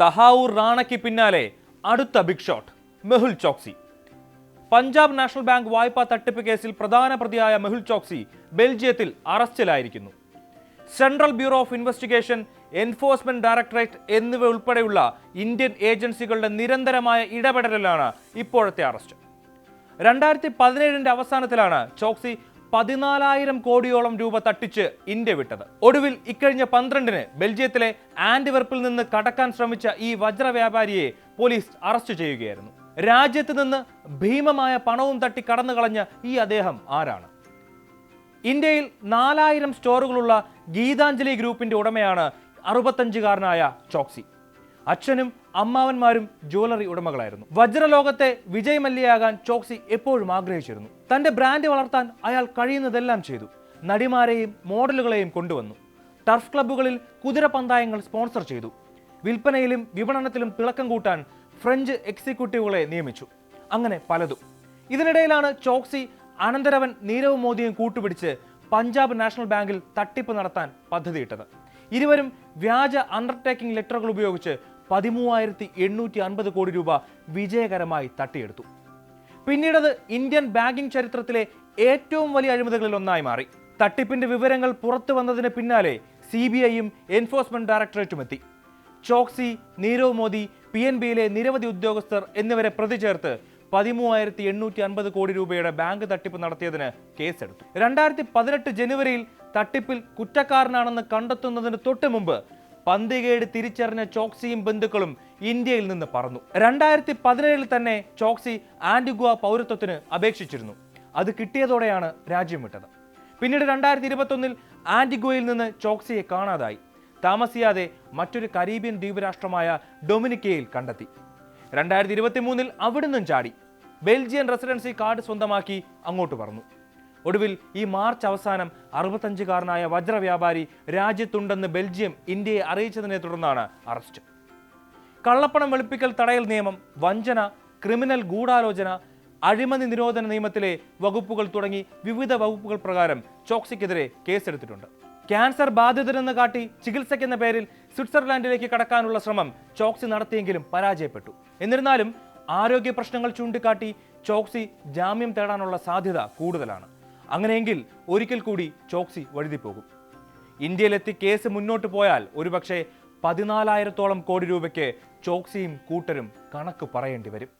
തഹാവൂർ റാണയ്ക്ക് പിന്നാലെ അടുത്ത big shot Mehul Choksi. Punjab National Bank വായ്പാ തട്ടിപ്പ് കേസിൽ പ്രധാന പ്രതിയായ മെഹുൽ ചോക്സി ബെൽജിയത്തിൽ അറസ്റ്റിലായിരിക്കുന്നു. Central Bureau of Investigation Enforcement Directorate എന്നിവ ഉൾപ്പെടെയുള്ള ഇന്ത്യൻ ഏജൻസികളുടെ നിരന്തരമായ ഇടപെടലിലാണ് ഇപ്പോഴത്തെ അറസ്റ്റ്. രണ്ടായിരത്തി പതിനേഴിന്റെ അവസാനത്തിലാണ് ചോക്സി പതിനാലായിരം കോടിയോളം രൂപ തട്ടിച്ച് ഇന്ത്യ വിട്ടത്. ഒടുവിൽ ഇക്കഴിഞ്ഞ പന്ത്രണ്ടിന് ബെൽജിയത്തിലെ ആന്റിവെർപ്പിൽ നിന്ന് കടക്കാൻ ശ്രമിച്ച ഈ വജ്ര വ്യാപാരിയെ പോലീസ് അറസ്റ്റ് ചെയ്യുകയായിരുന്നു. രാജ്യത്ത് നിന്ന് ഭീമമായ പണവും തട്ടി കടന്നു കളഞ്ഞ ഈ അദ്ദേഹം ആരാണ്? ഇന്ത്യയിൽ നാലായിരം സ്റ്റോറുകളുള്ള ഗീതാഞ്ജലി ഗ്രൂപ്പിന്റെ ഉടമയാണ് അറുപത്തഞ്ചുകാരനായ ചോക്സി. അച്ഛനും അമ്മാവന്മാരും ജ്വല്ലറി ഉടമകളായിരുന്നു. വജ്രലോകത്തെ വിജയ് ചോക്സി എപ്പോഴും ആഗ്രഹിച്ചിരുന്നു. തന്റെ ബ്രാൻഡ് വളർത്താൻ അയാൾ കഴിയുന്നതെല്ലാം ചെയ്തു. നടിമാരെയും മോഡലുകളെയും കൊണ്ടുവന്നു. ടർഫ് ക്ലബ്ബുകളിൽ കുതിരപന്തായങ്ങൾ സ്പോൺസർ ചെയ്തു. വിൽപ്പനയിലും വിപണനത്തിലും തിളക്കം കൂട്ടാൻ ഫ്രഞ്ച് എക്സിക്യൂട്ടീവുകളെ നിയമിച്ചു. അങ്ങനെ പലതും. ഇതിനിടയിലാണ് ചോക്സി അനന്തരവൻ നീരവ് മോദിയും കൂട്ടുപിടിച്ച് പഞ്ചാബ് നാഷണൽ ബാങ്കിൽ തട്ടിപ്പ് നടത്താൻ പദ്ധതിയിട്ടത്. ഇരുവരും വ്യാജ അണ്ടർടേക്കിംഗ് ലെറ്ററുകൾ ഉപയോഗിച്ച് പതിമൂവായിരത്തി എണ്ണൂറ്റി അൻപത് കോടി രൂപ വിജയകരമായി തട്ടിയെടുത്തു. പിന്നീടത് ഇന്ത്യൻ ബാങ്കിംഗ് ചരിത്രത്തിലെ ഏറ്റവും വലിയ അഴിമതികളിൽ ഒന്നായി മാറി. തട്ടിപ്പിന്റെ വിവരങ്ങൾ പുറത്തു വന്നതിന് പിന്നാലെ സി ബി ഐയും എൻഫോഴ്സ്മെന്റ് ഡയറക്ടറേറ്റും എത്തി. ചോക്സി നീരവ് മോദി പി എൻ ബിയിലെ നിരവധി ഉദ്യോഗസ്ഥർ എന്നിവരെ പ്രതി ചേർത്ത് പതിമൂവായിരത്തി എണ്ണൂറ്റി അൻപത് കോടി രൂപയുടെ ബാങ്ക് തട്ടിപ്പ് നടത്തിയതിന് കേസെടുത്തു. രണ്ടായിരത്തി പതിനെട്ട് ജനുവരിയിൽ തട്ടിപ്പിൽ കുറ്റക്കാരനാണെന്ന് കണ്ടെത്തുന്നതിന് തൊട്ട് മുമ്പ് പന്തികേട് തിരിച്ചറിഞ്ഞ ചോക്സിയും ബന്ധുക്കളും ഇന്ത്യയിൽ നിന്ന് പറന്നു. രണ്ടായിരത്തി പതിനേഴിൽ തന്നെ ചോക്സി ആന്റിഗ്വ പൗരത്വത്തിന് അപേക്ഷിച്ചിരുന്നു. അത് കിട്ടിയതോടെയാണ് രാജ്യം വിട്ടത്. പിന്നീട് രണ്ടായിരത്തി ഇരുപത്തൊന്നിൽ ആന്റിഗ്വയിൽ നിന്ന് ചോക്സിയെ കാണാതായി. താമസിയാതെ മറ്റൊരു കരീബിയൻ ദ്വീപരാഷ്ട്രമായ ഡൊമിനിക്കയിൽ കണ്ടെത്തി. രണ്ടായിരത്തി ഇരുപത്തി മൂന്നിൽ അവിടുന്നും ചാടി. ബെൽജിയൻ റെസിഡൻസി കാർഡ് സ്വന്തമാക്കി അങ്ങോട്ട് പറന്നു. ഒടുവിൽ ഈ മാർച്ച് അവസാനം അറുപത്തഞ്ചുകാരനായ വജ്രവ്യാപാരി രാജ്യത്തുണ്ടെന്ന് ബെൽജിയം ഇന്ത്യയെ അറിയിച്ചതിനെ തുടർന്നാണ് അറസ്റ്റ്. കള്ളപ്പണം വെളുപ്പിക്കൽ തടയൽ നിയമം വഞ്ചന ക്രിമിനൽ ഗൂഢാലോചന അഴിമതി നിരോധന നിയമത്തിലെ വകുപ്പുകൾ തുടങ്ങി വിവിധ വകുപ്പുകൾ പ്രകാരം ചോക്സിക്കെതിരെ കേസെടുത്തിട്ടുണ്ട്. ക്യാൻസർ ബാധിതരെന്ന് കാട്ടി ചികിത്സയ്ക്കെന്ന പേരിൽ സ്വിറ്റ്സർലാൻഡിലേക്ക് കടക്കാനുള്ള ശ്രമം ചോക്സി നടത്തിയെങ്കിലും പരാജയപ്പെട്ടു. എന്നിരുന്നാലും ആരോഗ്യ പ്രശ്നങ്ങൾ ചൂണ്ടിക്കാട്ടി ചോക്സി ജാമ്യം തേടാനുള്ള സാധ്യത കൂടുതലാണ്. അങ്ങനെയെങ്കിൽ ഒരിക്കൽ കൂടി ചോക്സി വഴുതിപ്പോകും. ഇന്ത്യയിലെത്തി കേസ് മുന്നോട്ട് പോയാൽ ഒരുപക്ഷെ പതിനാലായിരത്തോളം കോടി രൂപയ്ക്ക് ചോക്സിയും കൂട്ടരും കണക്ക് പറയേണ്ടി വരും.